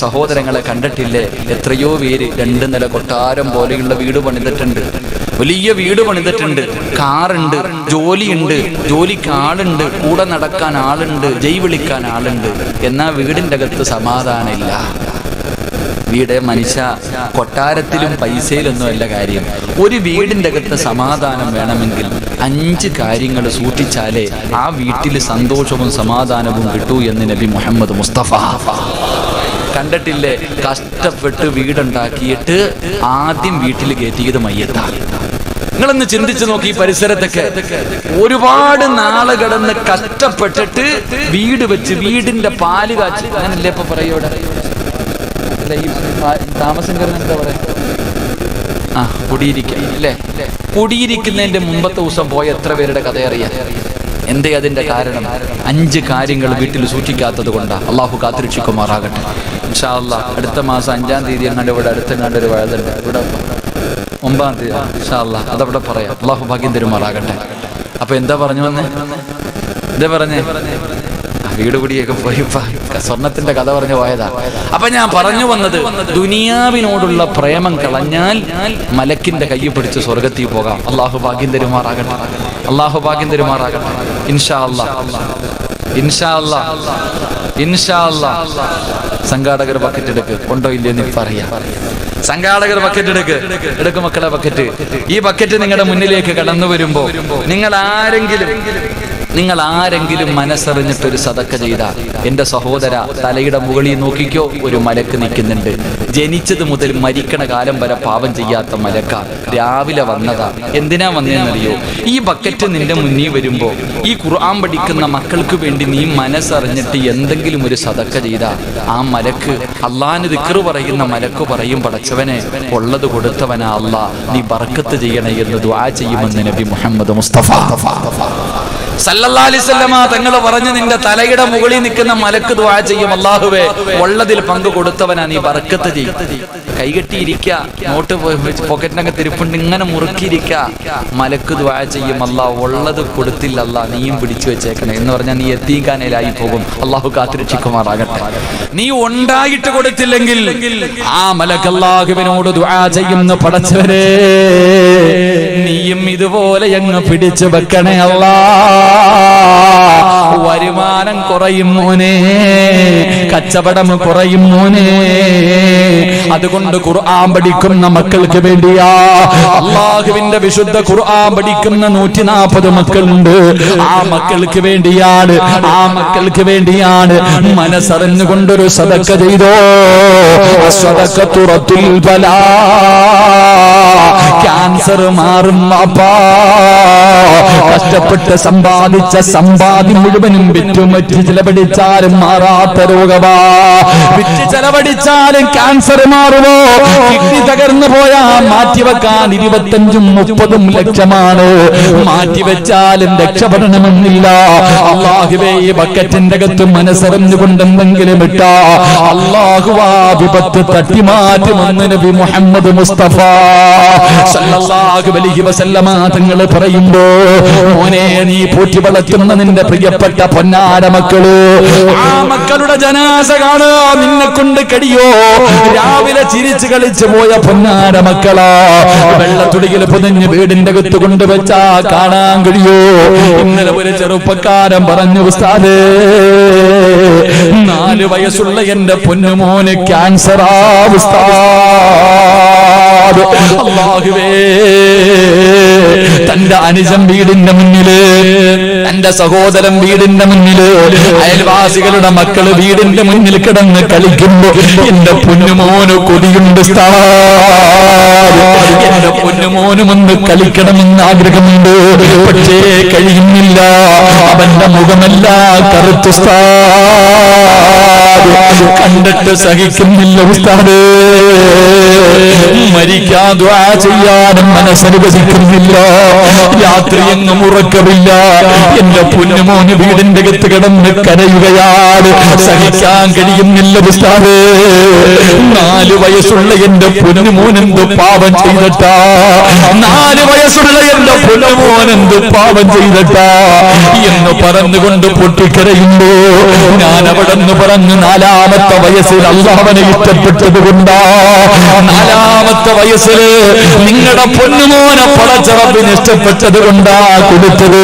സഹോദരങ്ങളെ കണ്ടിട്ടില്ലേ? എത്രയോ പേര് രണ്ട് നില കൊട്ടാരം പോലെയുള്ള വീട് പണിതിട്ടുണ്ട്. വലിയ വീട് പണിതിട്ടുണ്ട്. കാറുണ്ട് ജോലിയുണ്ട് ജോലിക്ക് ആളുണ്ട് കൂടെ നടക്കാൻ ആളുണ്ട് ജയ് വിളിക്കാൻ ആളുണ്ട്. എന്നാ വീടിന്റെ അകത്ത് സമാധാനമില്ല. വീട് മനുഷ്യ കൊട്ടാരത്തിലും പൈസയിലൊന്നും അല്ല കാര്യം. ഒരു വീടിന്റെ അകത്ത് സമാധാനം വേണമെങ്കിൽ അഞ്ച് കാര്യങ്ങൾ സൂക്ഷിച്ചാലേ ആ വീട്ടിൽ സന്തോഷവും സമാധാനവും കിട്ടൂ എന്ന് നബി മുഹമ്മദ് മുസ്തഫ. കണ്ടിട്ടില്ലേ? കഷ്ടപ്പെട്ട് വീടുണ്ടാക്കിയിട്ട് ആദ്യം വീട്ടിൽ കയറ്റിയത് മയ്യത്താണ് നിങ്ങളൊന്ന് ചിന്തിച്ചു നോക്കി ഈ പരിസരത്തൊക്കെ. ഒരുപാട് നാൾ കിടന്ന് കഷ്ടപ്പെട്ടിട്ട് വീട് വെച്ച് വീടിന്റെ പാൽ കാച്ചി. അങ്ങനല്ലേ ഇപ്പൊ പറയൂടെ താമസം കയറുന്ന എന്താ പറയാ ആ കുടിയിരിക്കുക അല്ലേ? കുടിയിരിക്കുന്നതിന്റെ മുമ്പത്തെ ദിവസം പോയ എത്ര പേരുടെ കഥ അറിയാം? എന്തേ അതിന്റെ കാരണം? അഞ്ച് കാര്യങ്ങൾ വീട്ടിൽ സൂക്ഷിക്കാത്തത് കൊണ്ടാണ് അള്ളാഹു കാത്തിരക്ഷിക്കുമാറാകട്ടെ. ഇൻഷാ അല്ലാ അടുത്ത മാസം അഞ്ചാം തീയതി എങ്ങാണ്ട് ഇവിടെ അടുത്തെങ്ങാണ്ട് ഒരു വഴുതുണ്ട് ഇവിടെ ഒമ്പതാം തീയതി ഇൻഷാല്ല അതവിടെ പറയാം. അള്ളാഹു ഭാഗ്യം തരുമാറാകട്ടെ. അപ്പൊ എന്താ പറഞ്ഞു വന്നേ? എന്താ പറഞ്ഞേ? വീട് കുടിയൊക്കെ പോയി സ്വർണത്തിന്റെ കഥ പറഞ്ഞു പോയതാ. അപ്പൊ ഞാൻ പറഞ്ഞു വന്നത് ദുനിയാവിനോടുള്ള പ്രേമം കളഞ്ഞാൽ മലക്കിന്റെ കൈ പിടിച്ച് സ്വർഗത്തിൽ പോകാം. അള്ളാഹു ഭാഗ്യം തരുമാറാകട്ടെ. അള്ളാഹു ഭാഗ്യം തരുമാറാകട്ടെ. സംഘാടകർ ബക്കറ്റ് എടുക്ക്. ഉണ്ടോ ഇല്ലെന്ന് പറയാം സംഘാടകർ ബക്കറ്റ് എടുക്ക്. എടുക്കും മക്കളെ ബക്കറ്റ് ഈ ബക്കറ്റ് നിങ്ങളുടെ മുന്നിലേക്ക് കടന്നു വരുമ്പോ നിങ്ങൾ ആരെങ്കിലും നിങ്ങൾ ആരെങ്കിലും മനസ്സറിഞ്ഞിട്ട് ഒരു സതക്ക ചെയ്ത എന്റെ സഹോദര തലയുടെ മുകളിൽ നോക്കിക്കോ ഒരു മലക്ക് നിൽക്കുന്നുണ്ട്. ജനിച്ചത് മുതൽ മരിക്കണ കാലം വരെ പാപം ചെയ്യാത്ത മലക്ക രാവിലെ വന്നതാ. എന്തിനാ വന്നതെന്നറിയോ? ഈ ബക്കറ്റ് നിന്റെ മുന്നിൽ വരുമ്പോ ഈ ഖുർആൻ പഠിക്കുന്ന മക്കൾക്ക് വേണ്ടി നീ മനസ്സറിഞ്ഞിട്ട് എന്തെങ്കിലും ഒരു സതക്ക ചെയ്ത. ആ മലക്ക് അള്ളാന് ദിക്കറ് പറയുന്ന മലക്ക് പറയും പടച്ചവനെ ഉള്ളത് കൊടുത്തവനാ അള്ളാ. നീ ബർക്കത്ത് ചെയ്യണേ എന്ന് ദുആ ചെയ്യുമെന്ന് നബി മുഹമ്മദ് മുസ്തഫ. സല്ലല്ലാലിസല്ലമ തങ്ങൾ പറഞ്ഞു നിന്റെ തലയുടെ മുകളിൽ നിൽക്കുന്ന മലക്ക് ദ്വാ ചെയ്യും അള്ളാഹുവേ ഉള്ളതിൽ പങ്ക് കൊടുത്തവനാ നീ വറക്കത്ത് ചെയ്യും. കൈകെട്ടിയിരിക്ക നോട്ട് പോക്കറ്റിനകത്ത് തിരുപ്പുണ്ട് ഇങ്ങനെ മുറുക്കിയിരിക്ക. മലക്ക് ദ്വാ ചെയ്യും അള്ളാഹ് ഉള്ളത് കൊടുത്തില്ല അല്ലാ നീയും പിടിച്ചു വെച്ചേക്കണേ. എന്ന് പറഞ്ഞാൽ നീ എത്തിക്കാനേലായി പോകും. അള്ളാഹു കാത്തിരക്ഷിക്കുമാറാകട്ടെ. നീ ഉണ്ടായിട്ട് കൊടുത്തില്ലെങ്കിൽ ആ മലക്ക് അള്ളാഹുവിനോട് ദ്വാ ചെയ്യുന്ന പടച്ചവരെ നീയും ഇതുപോലെ അങ്ങ് പിടിച്ചു വെക്കണേ അല്ലാ വരുമാനം കുറയും മോനെ. കച്ചവടം കുറയും മോനെ. അതുകൊണ്ട് ഖുർആൻ പഠിക്കുന്ന മക്കൾക്ക് വേണ്ടിയാ. അള്ളാഹുവിന്റെ വിശുദ്ധ ഖുർആൻ പഠിക്കുന്ന നൂറ്റി നാൽപ്പത് മക്കളുണ്ട് ആ മക്കൾക്ക് വേണ്ടിയാണ് ആ മക്കൾക്ക് വേണ്ടിയാണ് മനസ്സറിഞ്ഞുകൊണ്ടൊരു സദക്ക ചെയ്തോ. സദക്ക തുറത്തിൽ ബലാ. ക്യാൻസർ മാറും അപ്പാ. കഷ്ടപ്പെട്ട് സമ്പാദിച്ച സമ്പാദ്യം മുഴുവനും വിറ്റുമറ്റ് ചിലവടിച്ചാലും മാറാത്ത രോഗമാ വിറ്റ് ചെലവടിച്ചാലും ക്യാൻസർ മാറുമോ കിഡ്നി തകർന്നു പോയാ മാറ്റിവെക്കാൻ ഇരുപത്തഞ്ചും മുപ്പതും ലക്ഷമാണ്. മാറ്റിവെച്ചാലും രക്ഷപ്പെടണമെന്നില്ല. അള്ളാഹുവേ ഈ ബക്കറ്റിന്റെ അകത്ത് മനസ്സറിഞ്ഞുകൊണ്ടെന്തെങ്കിലും ഇട്ട. അള്ളാഹുവാ വിപത്ത് തട്ടിമാറ്റുമെന്ന് നബി മുഹമ്മദ് മുസ്തഫ. തങ്ങൾ പറയുമ്പോ മോനെ നീ പോറ്റി വളർത്തുന്ന നിന്റെ പ്രിയപ്പെട്ട പൊന്നാര മക്കൾ ആ മക്കളുടെ ജനാസ കാണോ നിന്നെ കൊണ്ട് കടിയോ? രാവിലെ ചിരിച്ചു കളിച്ചു പോയ പൊന്നാര മക്കളാ വെള്ളത്തുടിയിൽ പൊതിഞ്ഞ് വീടിന്റെ അകത്ത് കൊണ്ടുവച്ചാ കാണാൻ കഴിയോ? ഇന്നലെ ഒരു ചെറുപ്പക്കാരൻ പറഞ്ഞു ഉസ്താദേ നാല് വയസ്സുള്ള എന്റെ പൊന്നുമോന് ക്യാൻസറാ ഉസ്താദ്. അള്ളാഹുവേ. തന്റെ അനുജൻ വീടിന്റെ മുന്നിൽ തന്റെ സഹോദരൻ വീടിന്റെ മുന്നിൽ അയൽവാസികളുടെ മക്കൾ വീടിന്റെ മുന്നിൽ കിടന്ന് കളിക്കുമ്പോ എന്റെ പൊന്നുമോന് കൊതിയുണ്ട്. എന്റെ പൊന്നുമോനും ഒന്ന് കളിക്കണമെന്ന് ആഗ്രഹമുണ്ട്. പക്ഷേ കഴിയുന്നില്ല. അവന്റെ മുഖമല്ല കറുത്തു. കണ്ടിട്ട് സഹിക്കുന്നില്ല ഉസ്താദ്. മരിക്കാൻ ദ്വാ ചെയ്യാനും മനസ്സനുവദിക്കുന്നില്ല രാത്രി എങ്ങും ഉറക്കമില്ല. എന്റെ പൊന്നുമോന് വീടിന്റെ അകത്ത് കിടന്ന് കരയുകയാണ്. സഹിക്കാൻ കഴിയുന്നില്ല ഉസ്താദ്. നാല് നാല് വയസ്സുള്ള എന്റെ പൊന്നുമോനെന്ത് പാപം ചെയ്തിട്ടാ? നാല് വയസ്സുള്ള എന്റെ പൊന്നുമോനെന്ത് പാപം ചെയ്തിട്ടാ? എന്ന് പറഞ്ഞുകൊണ്ട് പൊട്ടിക്കരയുമ്പോ ഞാൻ അവിടെ നിന്ന് പറഞ്ഞു നാലാമത്തെ വയസ്സിൽ അള്ളാഹവനെ ഇഷ്ടപ്പെട്ടത് കൊണ്ടാ നാലാമത്തെ വയസ്സിൽ നിങ്ങളുടെ പൊന്നുമോനെ പടച്ചറപ്പിന് ഇഷ്ടപ്പെട്ടത് കൊണ്ടാ കൊടുത്തത്.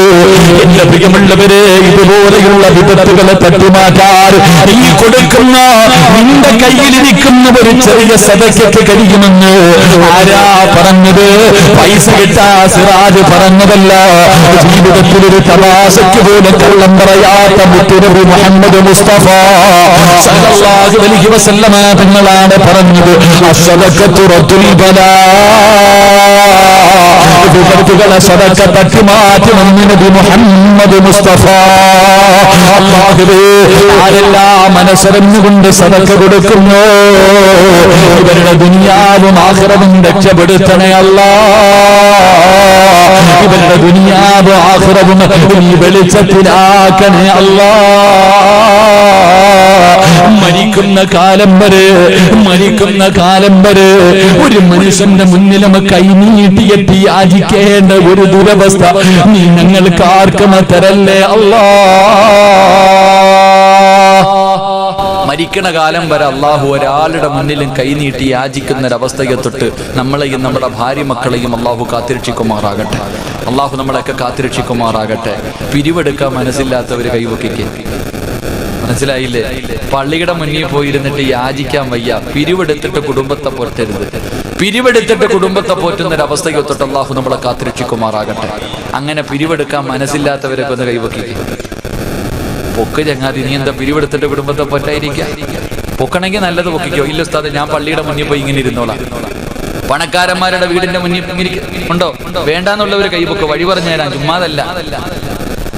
എന്റെ പ്രിയമുള്ളവരെ ഇതുപോലെയുള്ള വിപത്തുകളെ തട്ടിമാറ്റാൻ നീ കൊടുക്കുന്ന നിന്റെ കയ്യിലിരിക്കുന്ന ഒരു ചെറിയ സദസ്യക്ക് കഴിയുമെന്ന് ആരാ പറഞ്ഞത്? പൈസ കിട്ടാ സിറാജ് പറഞ്ഞതല്ല. ജീവിതത്തിൽ ഒരു തമാശയ്ക്ക് പോലും കള്ളം പറയാത്ത മുത്തുനബി മുഹമ്മദ് മുസ്തഫ സല്ലല്ലാഹു അലൈഹി വസല്ലമ തങ്ങളാണ് പറഞ്ഞത്. ബലാ വിപത്തുകളെ സദക്ക തട്ടി നബി മുഹമ്മദ് മുസ്തഫ ആരെല്ലാം മനസ്സറിഞ്ഞുകൊണ്ട് സദക്ക കൊടുക്കുന്നു? ഇവരുടെ ദുനിയാവും ആഹ്റവും രക്ഷപ്പെടുത്തണേ അല്ലാ. ഇവരുടെ ദുനിയാവും ആഹ്റവും വെളിച്ചത്തിലാക്കണേ അല്ലാ. മരിക്കുന്ന കാലം വരെ മരിക്കുന്ന കാലം വരെ ഒരു മനുഷ്യന്റെ മുന്നിൽ കൈ നീട്ടിയെത്തി യാചിക്കേണ്ട ഒരു ദുരവസ്ഥ. നീ ഞങ്ങൾക്ക് ആർക്കും തരല്ലേ അല്ലാ? മരിക്കണ കാലം വരെ അള്ളാഹു ഒരാളുടെ മുന്നിലും കൈനീട്ടി യാചിക്കുന്ന ഒരവസ്ഥയെ തൊട്ട് നമ്മളെയും നമ്മുടെ ഭാര്യ മക്കളെയും അള്ളാഹു കാത്തിരക്ഷിക്കുമാറാകട്ടെ. അള്ളാഹു നമ്മളെയൊക്കെ കാത്തിരക്ഷിക്കുമാറാകട്ടെ. പിരിവെടുക്കാൻ മനസ്സില്ലാത്തവർ കൈവക്കിക്ക്. മനസ്സിലായില്ലേ? പള്ളിയുടെ മുന്നിൽ പോയിരുന്നിട്ട് യാചിക്കാൻ വയ്യ. പിരിവെടുത്തിട്ട് കുടുംബത്തെ പോറ്റരുത്. പിരിവെടുത്തിട്ട് കുടുംബത്തെ പോറ്റുന്ന ഒരു അവസ്ഥയ്ക്ക് തൊട്ട് അള്ളാഹു നമ്മളെ കാത്തിരക്ഷിക്കുമാറാകട്ടെ. അങ്ങനെ പിരിവെടുക്കാൻ മനസ്സില്ലാത്തവരെ ഒന്ന് കൈവക്കിക്കും പൊക്ക് ചങ്ങാതി നീ എന്താ പിരിവെടുത്തിട്ട് കുടുംബത്തെ പൊറ്റായിരിക്കാം പൊക്കണമെങ്കിൽ നല്ലത് പൊക്കിക്കോ. ഇല്ല ഉസ്താദ് ഞാൻ പള്ളിയുടെ മുന്നിൽ പോയി ഇങ്ങനെ ഇരുന്നോളാം. പണക്കാരന്മാരുടെ വീടിന്റെ മുന്നിൽ ഉണ്ടോ? വേണ്ടാന്നുള്ളവർ കൈപൊക്കെ വഴി പറഞ്ഞു തരാൻ ചുമ്മാതല്ല.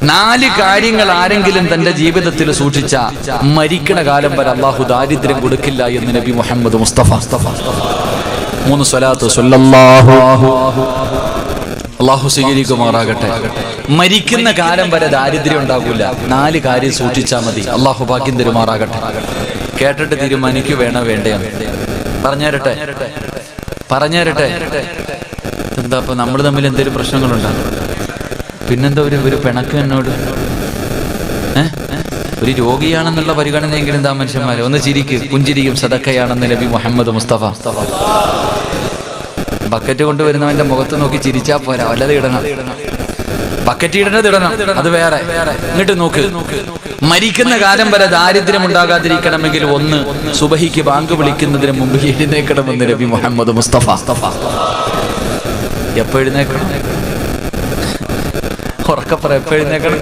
നാല് കാര്യങ്ങൾ ആരെങ്കിലും തന്റെ ജീവിതത്തിൽ സൂക്ഷിച്ച മരിക്കണ കാലം വരെ അള്ളാഹു ദാരിദ്ര്യം കൊടുക്കില്ല എന്ന് നബി മുഹമ്മദ് മുസ്തഫ. മൂന്ന് അള്ളാഹു സ്വീകരിക്കുമാറാകട്ടെ. മരിക്കുന്ന കാലം വരെ ദാരിദ്ര്യം ഉണ്ടാകൂല. നാല് കാര്യം സൂക്ഷിച്ചാൽ മതി. അള്ളാഹു ഭാഗ്യം തരുമാറാകട്ടെ. കേട്ടിട്ട് തീരുമാനിക്കു വേണ വേണ്ടയോ പറഞ്ഞേരട്ടെ. പറഞ്ഞേരട്ടെ. എന്താ നമ്മൾ തമ്മിൽ എന്തെങ്കിലും പ്രശ്നങ്ങളുണ്ടാകും പിന്നെന്താ ഒരു ഒരു പിണക്ക് എന്നോട്? ഒരു രോഗിയാണെന്നുള്ള പരിഗണനയെങ്കിലും എന്താ മനുഷ്യന്മാരെ. ഒന്ന് ചിരിക്ക്. കുഞ്ചിരിക്കും സദക്കയാണെന്ന് നബി മുഹമ്മദ് മുസ്തഫ. ബക്കറ്റ് കൊണ്ടുവരുന്നവന്റെ മുഖത്ത് നോക്കി ചിരിച്ചാ പോരാ. വല്ലത് ഇടണം. ബക്കറ്റ് ഇടണത് ഇടണം. അത് വേറെ. എന്നിട്ട് നോക്ക്. മരിക്കുന്ന കാലം വരെ ദാരിദ്ര്യം ഉണ്ടാകാതിരിക്കണമെങ്കിൽ ഒന്ന് സുബഹിക്ക് ബാങ്ക് വിളിക്കുന്നതിന് മുമ്പ് എഴുന്നേക്കണമെന്ന് നബി മുഹമ്മദ് മുസ്തഫ. എപ്പോ എഴുന്നേക്കണം? ഉറക്കപ്പറ പറ എഴുന്നേക്കണം.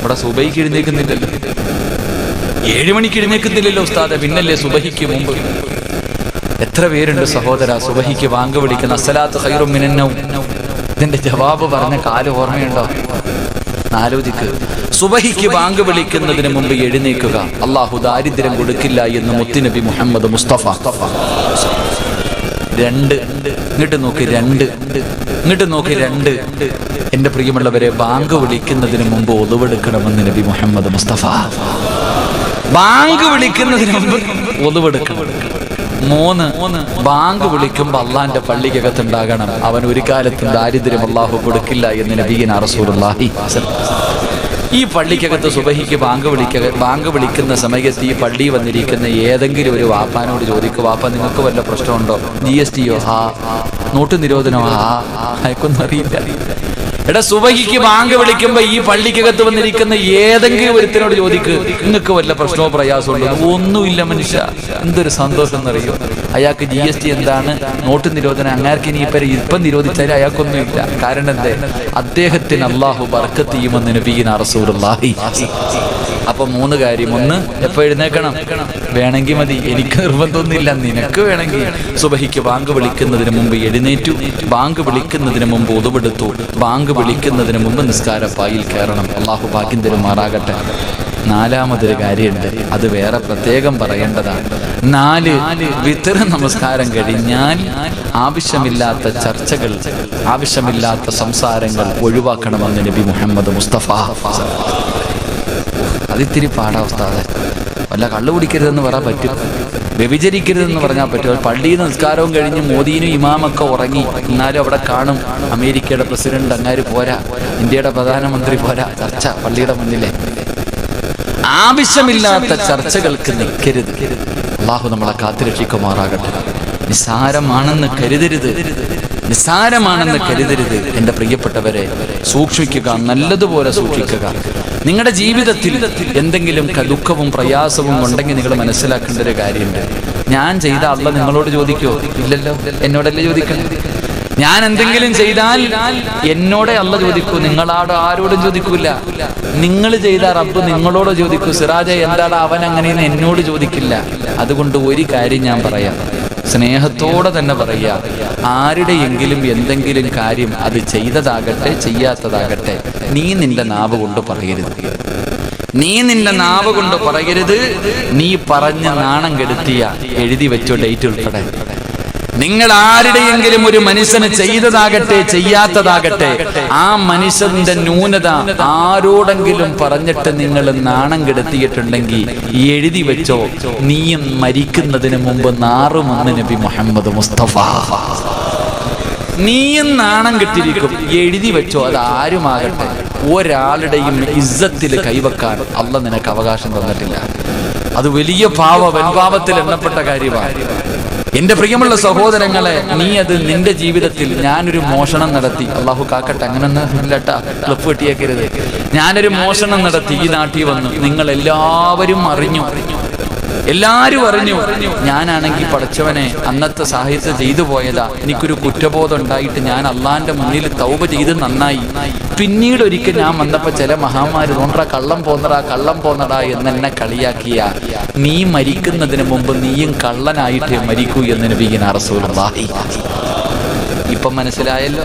ഇവിടെ സുബൈക്ക് എഴുന്നേക്കുന്നില്ലല്ലോ. ഏഴുമണിക്ക് എഴുന്നേക്കുന്നില്ലല്ലോ ഉസ്താദെ. പിന്നല്ലേ സുബഹിക്ക് മുമ്പ്. എത്ര പേരുണ്ട് സഹോദര? സുബഹിക്ക് വാങ്ക് വിളിക്കുന്ന അസലാത്ത് ഹൈറും മിനന്നവും ഇതിന്റെ ജവാബ് പറഞ്ഞ കാൽ ഓർമ്മയുണ്ടോ? ആലോചിക്ക് സുബഹിക്ക് വാങ്ക് വിളിക്കുന്നതിന് മുമ്പ് എഴുന്നേക്കുക. അള്ളാഹു ദാരിദ്ര്യം കൊടുക്കില്ല എന്ന് മുത്തുനബി മുഹമ്മദ് മുസ്തഫ. രണ്ട്. ഇങ്ങോട്ട് നോക്കി രണ്ട്. ഇങ്ങോട്ട് നോക്കി രണ്ട്. എന്റെ പ്രിയമുള്ളവരെ ബാങ്ക് വിളിക്കുന്നതിന് മുമ്പ് ഒതുവെടുക്കണമെന്ന് നബി മുഹമ്മദ് മുസ്തഫ. ബാങ്ക് വിളിക്കുന്നതിന് മുമ്പ് ഒതുവെടുക്കണം മൂന്ന് ബാങ്ക് വിളിക്കുമ്പോ അള്ളാന്റെ പള്ളിക്കകത്ത് ഉണ്ടാകണം അവൻ ഒരു കാലത്തും ദാരിദ്ര്യം അള്ളാഹു കൊടുക്കില്ല എന്ന് നബീന റസൂലുള്ളാഹി. ഈ പള്ളിക്കകത്ത് സുബഹിക്ക് ബാങ്ക് വിളിക്ക ബാങ്ക് വിളിക്കുന്ന സമയത്ത് ഈ പള്ളി വന്നിരിക്കുന്ന ഏതെങ്കിലും ഒരു വാപ്പാനോട് ചോദിക്കും വാപ്പ നിങ്ങൾക്ക് വല്ല പ്രശ്നമുണ്ടോ? ജി എസ് ടിയോ? ഹാ. നോട്ട് നിരോധനോ ഹാ. അയക്കൊന്നും അറിയില്ല. എടാ സുബഹിക്ക് ബാങ്ക് വിളിക്കുമ്പോ ഈ പള്ളിക്കകത്ത് വന്നിരിക്കുന്ന ഏതെങ്കിലും ഒരുത്തിനോട് ചോദിക്കുക നിങ്ങൾക്ക് വല്ല പ്രശ്നമോ പ്രയാസമുണ്ടോ? ഒന്നുമില്ല മനുഷ്യ. എന്തൊരു സന്തോഷം എന്നറിയോ? അയാൾക്ക് ജി എസ് ടി എന്താണ്? നോട്ട് നിരോധനം. അങ്ങാർക്ക് ഇനി ഇപ്പം ഇപ്പം നിരോധിച്ചാലും അയാൾക്കൊന്നുമില്ല. കാരണം എന്തേ? അദ്ദേഹത്തിന് അള്ളാഹു ബർക്കത്ത് ചെയ്യുമെന്ന് നബീന റസൂലുള്ളാഹി. അപ്പൊ മൂന്ന് കാര്യം. ഒന്ന് എപ്പോ എഴുന്നേക്കണം വേണമെങ്കിൽ മതി. എനിക്ക് നിർബന്ധമൊന്നുമില്ല. നിനക്ക് വേണമെങ്കിൽ സുബഹിക്ക് ബാങ്ക് വിളിക്കുന്നതിന് മുമ്പ് എഴുന്നേറ്റു. ബാങ്ക് വിളിക്കുന്നതിന് മുമ്പ് ഒതുവെടുത്തു. ബാങ്ക് വിളിക്കുന്നതിന് മുമ്പ് നിസ്കാരപ്പായിൽ കയറണം. അള്ളാഹു ഭാഗ്യം തരുമാറാകട്ടെ. നാലാമതൊരു കാര്യമുണ്ട്. അത് വേറെ പ്രത്യേകം പറയേണ്ടതാണ്. നാല് വിതര നമസ്കാരം കഴിഞ്ഞാൽ ആവശ്യമില്ലാത്ത ചർച്ചകൾ ആവശ്യമില്ലാത്ത സംസാരങ്ങൾ ഒഴിവാക്കണമെന്ന് നബി മുഹമ്മദ് മുസ്തഫ അതിത്തിരി പാടാവസ്ഥാതെ വല്ല കള്ളു കുടിക്കരുതെന്ന് പറയാൻ പറ്റും. വ്യഭിചരിക്കരുതെന്ന് പറഞ്ഞാൽ പറ്റും. നിന്ന് നിസ്കാരവും കഴിഞ്ഞ് മോദിയിനും ഇമാമൊക്കെ ഉറങ്ങി എന്നാലും അവിടെ കാണും. അമേരിക്കയുടെ പ്രസിഡന്റ് അങ്ങാര് പോരാ. ഇന്ത്യയുടെ പ്രധാനമന്ത്രി പോരാ. ചർച്ച പള്ളിയുടെ മുന്നിലെ. ആവശ്യമില്ലാത്ത ചർച്ചകൾക്ക് നിൽക്കരുത്. അള്ളാഹു നമ്മളെ കാത്തുരക്ഷിക്കുമാറാകട്ടെ. നിസ്സാരമാണെന്ന് കരുതരുത്. നിസ്സാരമാണെന്ന് കരുതരുത്. എന്റെ പ്രിയപ്പെട്ടവരെ സൂക്ഷിക്കുക നല്ലതുപോലെ സൂക്ഷിക്കുക. നിങ്ങളുടെ ജീവിതത്തിൽ എന്തെങ്കിലും ദുഃഖവും പ്രയാസവും ഉണ്ടെങ്കിൽ നിങ്ങൾ മനസ്സിലാക്കേണ്ട ഒരു കാര്യമുണ്ട്. ഞാൻ ചെയ്ത അള്ള നിങ്ങളോട് ചോദിക്കോ? ഇല്ലല്ലോ. എന്നോടല്ലേ ചോദിക്കണം? ഞാൻ എന്തെങ്കിലും ചെയ്താൽ എന്നോടെ അല്ല ചോദിക്കൂ. നിങ്ങളോട് ആരോടും ചോദിക്കൂല. നിങ്ങൾ ചെയ്ത റബ്ബ് നിങ്ങളോട് ചോദിക്കൂ. സിറാജ എന്താണ് അവൻ അങ്ങനെയെന്ന് എന്നോട് ചോദിക്കില്ല. അതുകൊണ്ട് ഒരു കാര്യം ഞാൻ പറയാം. സ്നേഹത്തോടെ തന്നെ പറയുക ആരുടെയെങ്കിലും എന്തെങ്കിലും കാര്യം അത് ചെയ്തതാകട്ടെ ചെയ്യാത്തതാകട്ടെ നീ നിന്റെ നാവ് കൊണ്ട് പറയരുത്. നീ നിന്റെ നാവ് കൊണ്ട് പറയരുത്. നീ പറഞ്ഞ നാണം കെടുത്തിയ എഴുതി വെച്ചോ ഡേറ്റ് ഉൾപ്പെടെ. നിങ്ങൾ ആരുടെയെങ്കിലും ഒരു മനുഷ്യന് ചെയ്തതാകട്ടെ ചെയ്യാത്തതാകട്ടെ ആ മനുഷ്യന്റെ ന്യൂനത ആരോടെങ്കിലും പറഞ്ഞിട്ട് നിങ്ങൾ നാണം കെടുത്തിയിട്ടുണ്ടെങ്കിൽ എഴുതി വെച്ചോ നീയും മരിക്കുന്നതിന് മുമ്പ് നാറുമെന്ന് നബി മുഹമ്മദ് മുസ്തഫ. നീയും നാണം കെട്ടിരിക്കും എഴുതി വെച്ചോ അത് ആരുമാകട്ടെ. ഒരാളുടെയും ഇസ്സത്തിൽ കൈവക്കാൻ അല്ല നിനക്ക് അവകാശം തന്നിട്ടില്ല. അത് വലിയ പാവ വൻപാവത്തിൽ എണ്ണപ്പെട്ട കാര്യമാണ്. എന്റെ പ്രിയമുള്ള സഹോദരങ്ങളെ നീ അത് നിന്റെ ജീവിതത്തിൽ ഞാനൊരു മോഷണം നടത്തി. അള്ളാഹു കാക്കട്ടെ അങ്ങനെ ഇല്ലട്ടാ കെട്ടിയേക്കരുത്. ഞാനൊരു മോഷണം നടത്തി ഈ നാട്ടിൽ വന്നു. നിങ്ങൾ എല്ലാവരും അറിഞ്ഞു. എല്ലാരും അറിഞ്ഞു. ഞാനാണെങ്കിൽ പഠിച്ചവനെ അന്നത്തെ സാഹിത്യം ചെയ്തു പോയതാ. എനിക്കൊരു കുറ്റബോധം ഉണ്ടായിട്ട് ഞാൻ അള്ളാന്റെ മുന്നിൽ തൗബ ചെയ്ത് നന്നായി. പിന്നീട് ഒരിക്കൽ ഞാൻ വന്നപ്പോ ചില മഹാമാര് തോന്നടാ കള്ളം പോന്നടാ കള്ളം പോന്നടാ എന്നെന്നെ കളിയാക്കിയ. നീ മരിക്കുന്നതിന് മുമ്പ് നീയും കള്ളനായിട്ട് മരിക്കൂ എന്ന് നബീന റസൂലുള്ളാഹി. ഇപ്പം മനസ്സിലായല്ലോ?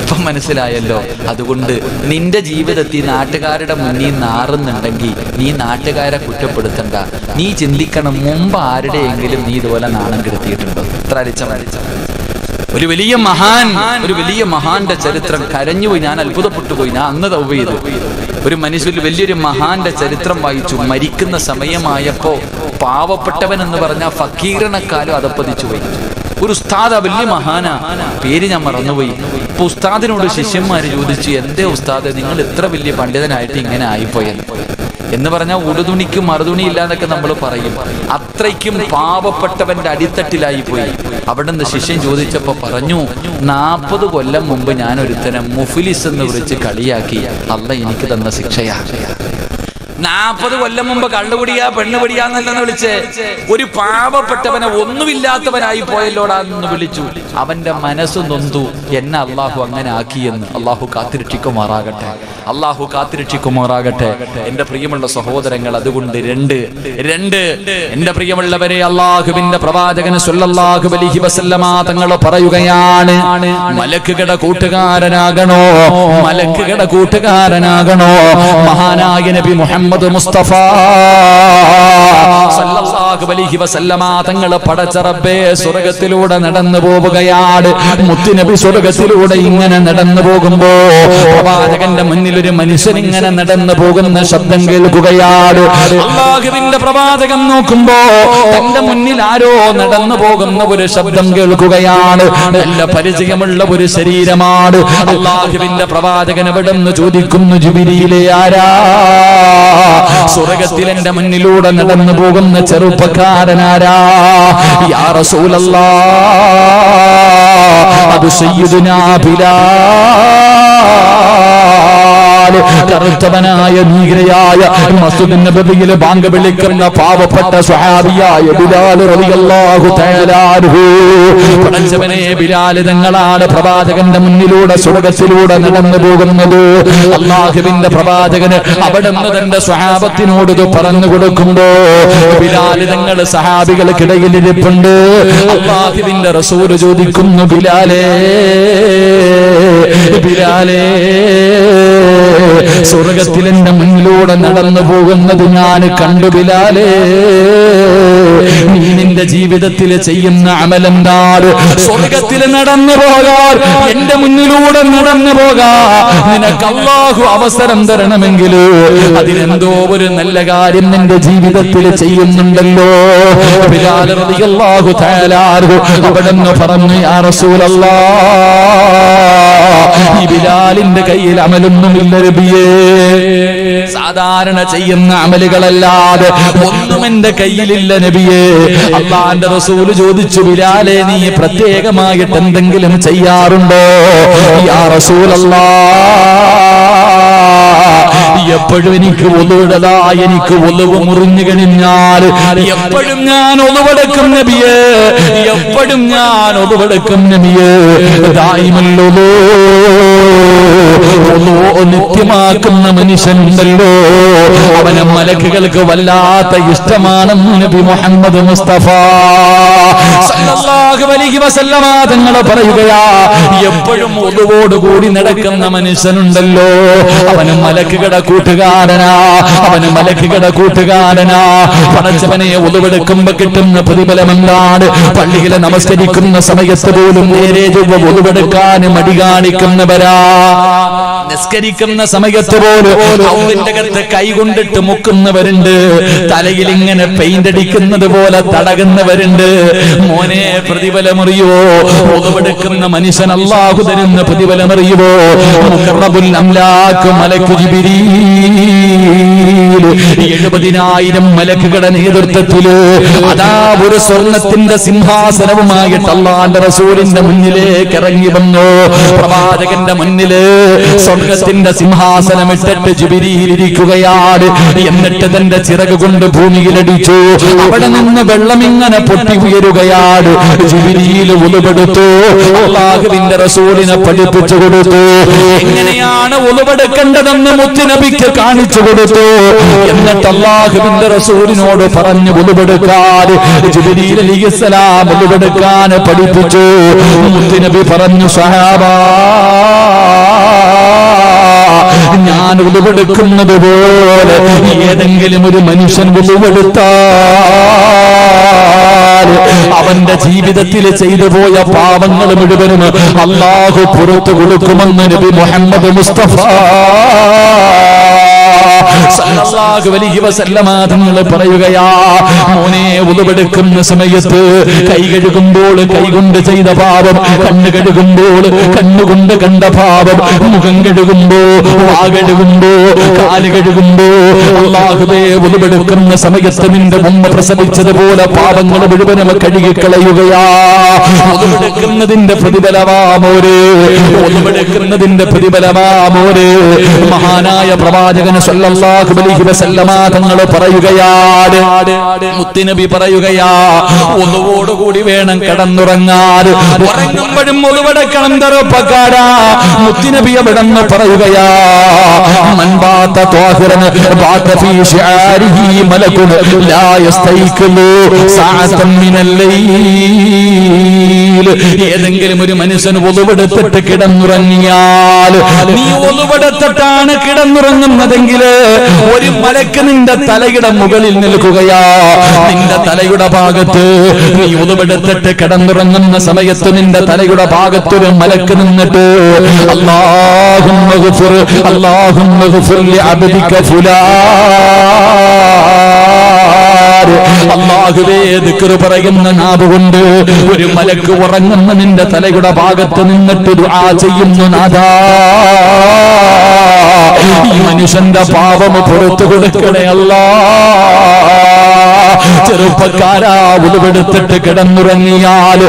ഇപ്പം മനസ്സിലായല്ലോ. അതുകൊണ്ട് നിന്റെ ജീവിതത്തിൽ നാട്ടുകാരുടെ മുന്നിൽ നാറുന്നുണ്ടെങ്കിൽ നീ നാട്ടുകാരെ കുറ്റപ്പെടുത്തണ്ട. നീ ചിന്തിക്കണം മുമ്പ് ആരുടെയെങ്കിലും നീ ഇതുപോലെ നാണം കെടുത്തിയിട്ടുണ്ടോ? ഇത്ര ഒരു വലിയ മഹാൻ ഒരു വലിയ മഹാന്റെ ചരിത്രം കരഞ്ഞുപോയി. ഞാൻ അത്ഭുതപ്പെട്ടു പോയി ഞാൻ അന്ന് തവ് ചെയ്തു. ഒരു മനുഷ്യൻ വലിയൊരു മഹാന്റെ ചരിത്രം വായിച്ചു. മരിക്കുന്ന സമയമായപ്പോ പാവപ്പെട്ടവൻ എന്ന് പറഞ്ഞ ഫക്കീറിനെക്കാളും അതപ്പതിച്ചു പോയി ഒരു ഉസ്താദ വലിയ മഹാന. പേര് ഞാൻ മറന്നുപോയി. അപ്പൊ ഉസ്താദിനോട് ശിഷ്യന്മാര് ചോദിച്ചു എന്തേ ഉസ്താദ് നിങ്ങൾ ഇത്ര വലിയ പണ്ഡിതനായിട്ട് ഇങ്ങനെ ആയിപ്പോയെന്ന്? എന്ന് പറഞ്ഞാൽ ഉടുതുണിക്ക് മറുതുണി ഇല്ല എന്നൊക്കെ നമ്മൾ പറയും. അത്രയ്ക്കും പാവപ്പെട്ടവന്റെ അടിത്തട്ടിലായി പോയി അവിടെ നിന്ന് ശിഷ്യൻ ചോദിച്ചപ്പോ പറഞ്ഞു നാൽപ്പത് കൊല്ലം മുമ്പ് ഞാൻ ഒരുത്തനെ മുഫിലിസ് എന്ന് വിളിച്ച് കളിയാക്കി. അല്ല എനിക്ക് തന്ന ശിക്ഷയാ. നാൽപ്പത് കൊല്ലം മുമ്പ് കള്ളുപിടിയാ പെണ്ണുപിടിയാന്നല്ലെന്ന് വിളിച്ച് ഒരു പാവപ്പെട്ടവനെ ഒന്നുമില്ലാത്തവനായി പോയല്ലോടാന്ന് വിളിച്ചു. അവന്റെ മനസ്സ് നൊന്തു എന്നെ അള്ളാഹു അങ്ങനെ ആക്കിയെന്ന് അള്ളാഹു കാത്തിരക്ഷിക്കുമാറാകട്ടെ. അള്ളാഹു കാത്തിരക്ഷിക്കുമാറാകട്ടെ. എന്റെ പ്രിയമുള്ള സഹോദരങ്ങൾ അതുകൊണ്ട് രണ്ട് രണ്ട്. എന്റെ പ്രിയമുള്ളവരെ അള്ളാഹുവിന്റെ പ്രവാചകന് തങ്ങൾ പറയുകയാണ് മലക്കുകട കൂട്ടുകാരനാകണോ? മലക്കുകട കൂട്ടുകാരനാകണോ? മഹാനായ നബി മുഹമ്മദ് മുസ്തഫ സല്ലല്ലാഹു അലൈഹി വസല്ലമ തങ്ങൾ പടച്ച റബ്ബേ സ്വർഗത്തിലൂടെ നടന്നു പോവുകയാണ്. മുത്തുനബി സ്വർഗത്തിലൂടെ ഇങ്ങനെ നടന്നു പോകുമ്പോ പ്രവാചകന്റെ മുന്നിൽ ഒരു മനുഷ്യൻ ഇങ്ങനെ നടന്നു പോകുന്ന ശബ്ദം കേൾക്കുകയാണ്. അള്ളാഹുവിന്റെ പ്രവാചകൻ നോക്കുമ്പോ തന്റെ മുന്നിൽ ആരോ നടന്നു പോകുന്ന ഒരു ശബ്ദം കേൾക്കുകയാണ്. നല്ല പരിചയമുള്ള ഒരു ശരീരമാണ്. അള്ളാഹുവിന്റെ പ്രവാചകൻ എവിടെ നിന്ന് ചോദിക്കുന്നു ജുബിരിയിലെ ആരാ? സ്വർഗത്തിൽ എന്റെ മുന്നിലൂടെ നടന്നു പോകുന്ന ചെറുപ്പക്കാരനാരാ യാ റസൂലല്ലാ. അത് സയ്യിദുനാ ബിലാൽ. കറുത്തവനായ നീഗ്രയായ മസ്ജിദ് നബിയിലെ ബാങ്ക് വിളിക്കുന്ന പാവപ്പെട്ട സ്വഹാബിയായ ബിലാൽ റളിയല്ലാഹു തആല അൻഹു. പടച്ചവനെ ബിലാൽ തങ്ങളാണ് പ്രവാചകന്റെ മുന്നിലൂടെ സ്വർഗത്തിലൂടെ നടന്നു പോകുന്നത്. അള്ളാഹുവിന്റെ പ്രവാചകന് അവിടെ നിന്ന് തന്റെ സ്വഹാബത്തിനോട് പറഞ്ഞു കൊടുക്കുമ്പോ ബിലാൽ തങ്ങൾ സഹാബികൾക്കിടയിൽ ഇരിപ്പുണ്ട് അള്ളാഹുവിന്റെ റസൂൽ ചോദിക്കുന്നു ബിലാലേ ബിലാലേ. സ്വർഗത്തിൽ എന്റെ മുന്നിലൂടെ നടന്നു പോകുന്നത് ഞാൻ കണ്ടു ബിലാലേ. നീ നിന്റെ ജീവിതത്തിൽ ചെയ്യുന്ന അമലെന്താണ് സ്വർഗത്തിൽ നടന്നു പോകാൻ എന്റെ മുന്നിലൂടെ നടന്നു പോകാ നിനക്ക് അള്ളാഹു അവസരം തരണമെങ്കിൽ അതിനെന്തോ ഒരു നല്ല കാര്യം നിന്റെ ജീവിതത്തിൽ ചെയ്യുന്നുണ്ടല്ലോ. അവിടുന്ന് പറഞ്ഞു യാ റസൂലല്ലാ ബിലാലിന്റെ കയ്യിൽ അമലൊന്നുമില്ല രബിയേ. സാധാരണ ചെയ്യുന്ന അമലുകളല്ലാതെ ഒന്നും എന്റെ കയ്യിലില്ല നബിയേ. അള്ളാന്റെ റസൂൽ ചോദിച്ചു ബിലാലെ നീ പ്രത്യേകമായിട്ട് എന്തെങ്കിലും ചെയ്യാറുണ്ടോ? യാ റസൂലല്ലാ. എപ്പോഴും എനിക്ക് ഒലുവിടതാ എനിക്ക് ഒലുവ് മുറിഞ്ഞു കഴിഞ്ഞാൽ എപ്പോഴും ഞാൻ ഒലുവടക്കും നബിയേ എപ്പോഴും ഞാൻ ഒലുവടക്കും നബിയേ ദായിമല്ലോ നിത്യമാക്കുന്ന മനുഷ്യനുണ്ടല്ലോ. അവനെ മലക്കുകൾക്ക് വല്ലാത്ത ഇഷ്ടമാണെന്ന് നബി മുഹമ്മദ് മുസ്തഫ തങ്ങൾ പറയുകയാ എപ്പോഴും ഒതുവോട് കൂടി നടക്കുന്ന മനുഷ്യനുണ്ടല്ലോ. അവന് മലക്കുകളുടെ കൂട്ടുകാരനാ അവന് മലക്കുകളുടെ കൂട്ടുകാരനാ. പടച്ചവനെ ഒതുവെടുക്കുമ്പോ കിട്ടുന്ന പ്രതിഫലം എന്താണ് പള്ളിയിലെ നമസ്കരിക്കുന്ന സമയത്ത് പോലും നേരെ ഒതുവെടുക്കാൻ മടി കാണിക്കുന്നവരാ നിസ്കരിക്കുന്ന സമയത്ത് പോലും അവന്റെ അകത്ത് കൈകൊണ്ടിട്ട് മുക്കുന്നവരുണ്ട്. തലയിൽ ഇങ്ങനെ പെയിന്റ് അടിക്കുന്നത് പോലെ തടകുന്നവരുണ്ട്. മോനെ പ്രതിഫലമറിയോ മുഖമെടുക്കുന്ന മനുഷ്യൻ അള്ളാഹു തരുന്ന പ്രതിഫലമറിയുവോ? മുഖറബുൽ അംലാക്ക് ജിബിരീൽ എഴുപതിനായിരം മലക്കുകളുടെ നേതൃത്വത്തിൽ അതാ ഒരു സ്വർണത്തിന്റെ സിംഹാസനവുമായിട്ട് അള്ളാന്റെ റസൂലിന്റെ മുന്നിലേക്ക് ഇറങ്ങി വന്നു. പ്രവാചകന്റെ മുന്നിൽ സ്വർഗത്തിന്റെ സിംഹാസനം ഇട്ടിട്ട് ജുബിരിയിലിരിക്കുകയാണ്. എന്നിട്ട് തന്റെ ചിറക് കൊണ്ട് ഭൂമിയിലടിച്ചു. അവിടെ നിന്ന് വെള്ളം ഇങ്ങനെ പൊട്ടി ഉയരുകയാണ്. ജുബിരിയിൽ ഉളുപെടുത്തു അള്ളാഹുവിന്റെ റസൂലിനെ പഠിപ്പിച്ചു കൊടുത്തു. എങ്ങനെയാണ് ഉളുപെടുക്കേണ്ടതെന്ന് മുത്തുനബിക്ക് കാണിച്ചു കൊടുത്തു. എന്നിട്ട് അള്ളാഹുവിന്റെ റസൂലിനോട് പറഞ്ഞു ഉളുപെടുക്കാൻ ജിബിരിയിൽ അലിസ്സലാം ഉളുപെടുക്കാൻ പഠിപ്പിച്ചു. മുത്തുനബി പറഞ്ഞു സഹാബാ ഞാൻ ഉളുവെടുക്കുന്നത് പോലെ ഏതെങ്കിലും ഒരു മനുഷ്യൻ ഉളുവെടുത്താൽ അവന്റെ ജീവിതത്തിൽ ചെയ്തു പോയ പാപങ്ങൾ മുഴുവനും അള്ളാഹു പുറത്തു കൊടുക്കുമെന്ന് നബി മുഹമ്മദ് മുസ്തഫ പറയുകയാ. മോനെ ഉളുവെടുക്കുന്ന സമയത്ത് കൈ കഴുകുമ്പോൾ കൈകൊണ്ട് ചെയ്ത പാപം കണ്ണ് കഴുകുമ്പോൾ കണ്ണുകൊണ്ട് കണ്ട പാപം മുഖം കഴുകുമ്പോ വാ കഴുകുമ്പോ കാൽ കഴുകുമ്പോ അള്ളാഹുവേ ഉളുവെടുക്കുന്ന സമയത്ത് നിന്റെ ഉമ്മ പ്രസവിച്ചതുപോലെ പാപങ്ങൾ മുഴുവനും കഴുകിക്കളയുകയാ. ഉളുവെടുക്കുന്നതിന്റെ പ്രതിഫലമാ മോര് ഉളുവെടുക്കുന്നതിന്റെ പ്രതിഫലമാ മോര്. മഹാനായ പ്രവാചകൻ സല്ലല്ലാഹു അലൈഹി വസല്ലമ തങ്ങൾ പറയുകയാണ് മുത്തുനബി പറയുകയാ ഒന്നുവോടുകൂടി വേണം കിടന്നുറങ്ങാൻ. ഉറങ്ങുമ്പോഴും ഒന്നുവടക്കണം തറുപ്പക്കാരാ. മുത്തുനബി നിന്ന് പറയുകയാ മൻബാത്ത ഫീ ശിആരിഹി ലാ സഅതൻ മിനൽ ഏതെങ്കിലും ഒരു മനുഷ്യൻ ഒതുവെടുത്തിട്ട് കിടന്നുറങ്ങിയാൽ നീ ഒതുവെടുത്തിട്ടാണ് കിടന്നുറങ്ങുന്നതെങ്കിൽ ഒരു മലക്ക് നിന്റെ തലയുടെ മുകളിൽ നിൽക്കുകയാ. നിന്റെ തലയുടെ ഭാഗത്ത് നീ ഒതുവെടുത്തിട്ട് കിടന്നുറങ്ങുന്ന സമയത്ത് നിന്റെ തലയുടെ ഭാഗത്ത് ഒരു മലക്ക് നിന്നിട്ട് അല്ലാഹും അല്ലാഹും അള്ളാഹുവേ ദിക്റ് പറയുന്ന നാവ് കൊണ്ട് ഒരു മലക്ക് ഉറങ്ങുന്ന നിന്റെ തലയുടെ ഭാഗത്ത് നിന്നിട്ട് ദുആ ചെയ്യുന്നു നാഥാ. ഈ മനുഷ്യന്റെ പാപം പുറത്തു കൊടുക്കണേ അല്ലാ. ചെറുപ്പക്കാരാ ഉളുവെടുത്തിട്ട് കിടന്നുറങ്ങിയാൽ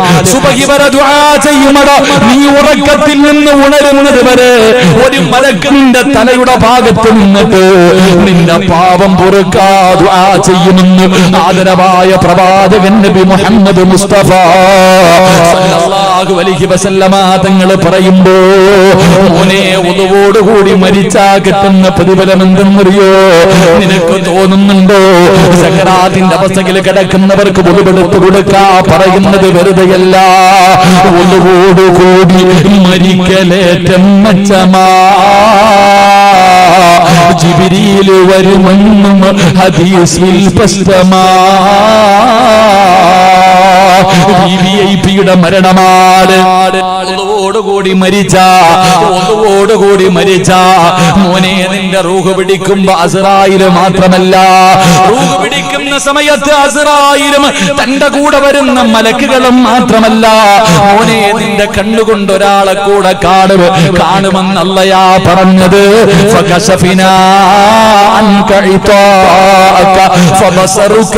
ചെയ്യുമട. നീ ഉറക്കത്തിൽ നിന്ന് ഉണരുന്നത് വരെ ഒരു മലക്കിന്റെ തലയുടെ ഭാഗത്ത് നിന്നിട്ട് നിന്റെ പാപം പൊറുക്കാതു ദുആ ചെയ്യുമെന്ന് ആദരവായ പ്രവാചകൻ നബി മുഹമ്മദ് മുസ്തഫ സല്ലല്ലാഹു അലൈഹി വസല്ലമ തങ്ങൾ പറയുമ്പോ മോനെ ഉദവോടുകൂടി മരിച്ചാ കിട്ടുന്ന പ്രതിഫലം എന്തെന്നറിയോ നിനക്ക് തോന്നുന്നുണ്ടോ? സക്കറാത്തിന്റെ അവസ്ഥയിൽ കിടക്കുന്നവർക്ക് ഒളിവെടുത്ത് കൊടുക്കാ പറയുന്നത് വെറുതെയല്ല. ഒളിവോടുകൂടി മരിക്കലേറ്റം മെച്ചമാ. ജിബിരിയിൽ വരുമെന്നും ഹദീസിൽ സ്പഷ്ടമാ. വി വി ഐ പിയുടെ മരണമാണ് ഒന്നുകൂടി മരിച്ച ഒന്നോടുകൂടി മരിച്ച. മോനെ നിന്റെ റൂഹ് പിടിക്കുമ്പോ അസറായിൽ മാത്രമല്ല. റൂഹ് പിടിക്കുന്ന സമയത്ത് അസറായിലും തന്റെ കൂടെ വരുന്ന മലക്കുകളും മാത്രമല്ല. മോനെ നിന്റെ കണ്ണുകൊണ്ട് ഒരാളെ കൂടെ കാണും കാണുമെന്നല്ലയാ പറഞ്ഞത്. فبصرك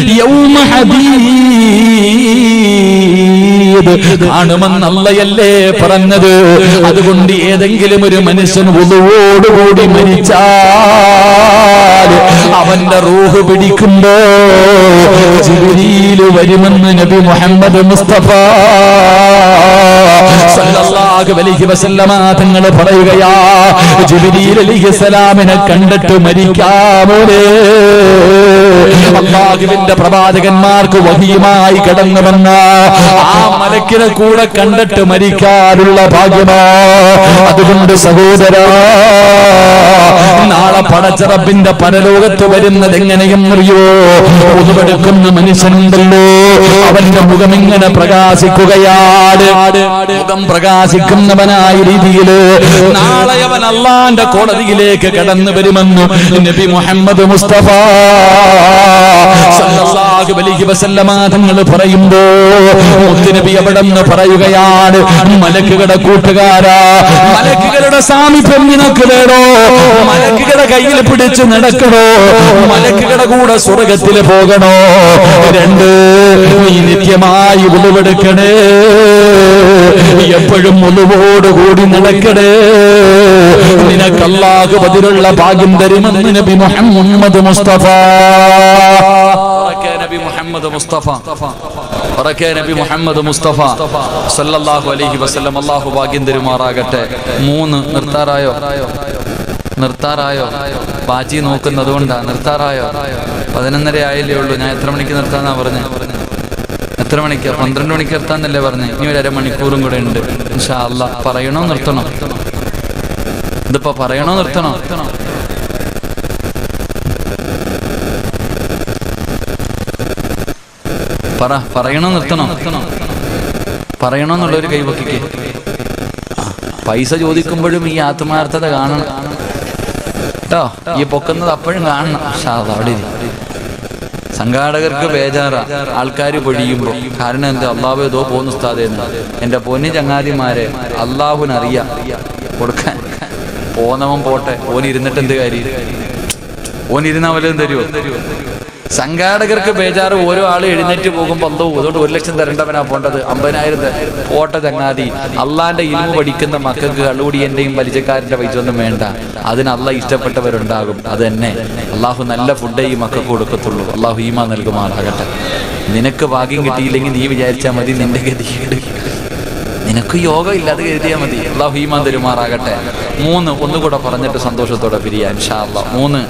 اليوم ഇതാഅക ഹദീദ് കാണുമെന്നല്ലയല്ലേ പറഞ്ഞത്? അതുകൊണ്ട് ഏതെങ്കിലും ഒരു മനുഷ്യൻ ഉതുവോടുകൂടി മരിച്ചാൽ അവന്റെ റൂഹ് പിടിക്കുമ്പോ ജിബ്രീൽ വരുമെന്ന് നബി മുഹമ്മദ് മുസ്തഫ തങ്ങൾ പറയുകയാ ജിബ്രീൽ അലൈഹിസ്സലാമിനെ കണ്ടിട്ട് മരിക്കാമോലേ അള്ളാഹുവിന്റെ പ്രവാചകന്മാർക്ക് വഹിയുമായി കടന്നു വന്ന ആ മലക്കിനെ കൂടെ കണ്ടിട്ട് മരിക്കാനുള്ള ഭാഗ്യമാ. അതുകൊണ്ട് സഹോദര നാളെ പടച്ചറപ്പിന്റെ പരലോകത്ത് വരുന്നത് എങ്ങനെയെന്നറിയോ? ഉതുവെടുക്കുന്ന മനുഷ്യനുണ്ടല്ലോ. അവന്റെ മുഖം ഇങ്ങനെ പ്രകാശിക്കുകയാണ്. മുഖം പ്രകാശിക്കുന്നവനായ രീതിയിൽ നാളെ അവൻ അള്ളാന്റെ കോടതിയിലേക്ക് കടന്നു വരുമെന്ന് നബി മുഹമ്മദ് മുസ്തഫ തങ്ങൾ പറയുമ്പോ മുത്തുനബി അവിടെ നിന്ന് പറയുകയാണ് മലക്കുകളുടെ കൂട്ടുകാരാ മലക്കുകളുടെ സാമീപ്യം നിനക്ക് വേണോ? മലക്കുകളുടെ കയ്യിൽ പിടിച്ച് നടക്കണോ? മലക്കുകളുടെ കൂടെ സ്വർഗത്തിൽ പോകണോ? രണ്ട് നീ നിത്യമായി ഉളവെടുക്കണേ. എപ്പോഴും കൂടി നടക്കണേ. നിനക്ക് അല്ലാഹു അതിലുള്ള ഭാഗ്യം തരുമെന്ന് നബി മുഹമ്മദ് മുസ്തഫ. നബി മുഹമ്മദ് മുസ്തഫ. ഉറക്കെ നബി മുഹമ്മദ് മുസ്തഫ. സല്ലല്ലാഹു അലൈഹി വസല്ലം അല്ലാഹു ഭാഗ്യം തരുമാറാകട്ടെ. മൂന്ന് നിർത്താറായോ? നിർത്താറായോ? ബാജി നോക്കുന്നത് കൊണ്ടാ നിർത്താറായോ? പതിനൊന്നര ആയില്ലേ ഉള്ളൂ ഞാൻ എത്ര മണിക്ക് നിർത്താന്നാ പറഞ്ഞേ? എത്ര മണിക്ക്? പന്ത്രണ്ട് മണിക്ക് എത്താന്നല്ലേ പറഞ്ഞേ. ഇനി ഒരു അരമണിക്കൂറും കൂടെ ഉണ്ട്. ഇൻഷാ അല്ലാ പറയണോ നിർത്തണോ? ഇതിപ്പോ പറയണോ നിർത്തണോ? പറ പറയണോ നിർത്തണോ? പറയണോ എന്നുള്ളൊരു കൈവക്കിക്ക്. പൈസ ചോദിക്കുമ്പോഴും ഈ ആത്മാർത്ഥത കാണണം. കേട്ടോ ഈ പൊക്കുന്നത് അപ്പോഴും കാണണം. അവിടെ. സംഘാടകർക്ക് ബേജാറ. ആൾക്കാർ പൊഴിയുമ്പോൾ കാരണം എന്താ? അള്ളാഹു ഏതോ പോകുന്ന ഉസ്താദേന്ന് എന്റെ പൊന്നി ചങ്ങാതിമാരെ അള്ളാഹുനറിയാം കൊടുക്കാൻ. പോന്നവൻ പോട്ടെ. ഓൻ ഇരുന്നിട്ട് എന്ത് കാര്യം? ഓൻ ഇരുന്നാ വല്ലതും തരുമോ സംഘാടകർക്ക് ബേജാറ് ഓരോ ആൾ എഴുന്നേറ്റ് പോകുമ്പോൾ എന്തോ അതുകൊണ്ട് ഒരു ലക്ഷം തരേണ്ടവനാ പോണ്ടത്. അമ്പതിനായിരം പോട്ടെ ചങ്ങാതി. അള്ളാന്റെ ഇൽമു പഠിക്കുന്ന മക്കൾക്ക് കള്ളുകൂടിയന്റെയും പരിചയക്കാരന്റെ പൈസ ഒന്നും വേണ്ട. അതിന് അള്ള ഇഷ്ടപ്പെട്ടവരുണ്ടാകും. അത് തന്നെ. അള്ളാഹു നല്ല ഫുഡേ ഈ മക്കൾക്ക് കൊടുക്കത്തുള്ളൂ. അള്ളാഹു ഈമ നൽകുമാറാകട്ടെ. നിനക്ക് ഭാഗ്യം കിട്ടിയില്ലെങ്കിൽ നീ വിചാരിച്ചാൽ മതി നിന്റെ ഗതികേട് നിനക്ക് യോഗ ഇല്ലാതെ കരുതിയാൽ മതി. അള്ളാഹു ഈമാൻ തരുമാറാകട്ടെ. മൂന്ന് ഒന്നുകൂടെ പറഞ്ഞിട്ട് സന്തോഷത്തോടെ പിരിയാൻ ഷാ അള്ളാഹ് മൂന്ന്.